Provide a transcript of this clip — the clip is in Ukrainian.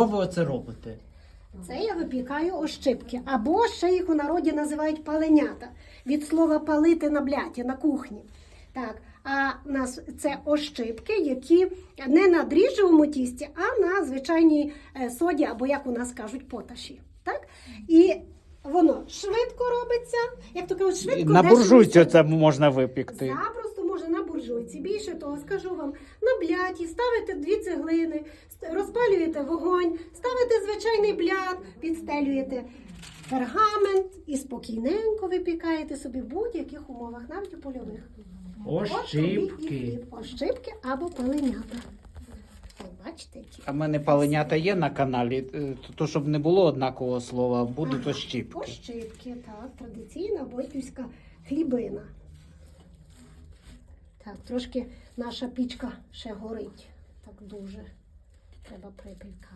Що ви оце робите? Це я випікаю ощипки, або ще їх у народі називають паленята. Від слова палити на бляті, на кухні. Так, а нас це ощипки, які не на дріжджовому тісті, а на звичайній е, соді, або як у нас кажуть, поташі. Так? І воно швидко робиться, як то кажуть, швидко На буржуйці це можна випікти. Буржуйці. Більше того, скажу вам, на бляті ставите дві цеглини, розпалюєте вогонь, ставите звичайний блят, підстелюєте пергамент і спокійненько випікаєте собі в будь-яких умовах, навіть у польових. І Ощипки. хліб. Ощипки або паленята. Бачите. А в мене паленята є на каналі, е, то щоб не було однакового слова, будуть Ага, ощипки. Ощипки, так, традиційна бойківська хлібина. Так, трошки наша пічка ще горить. Так дуже. Треба припікати.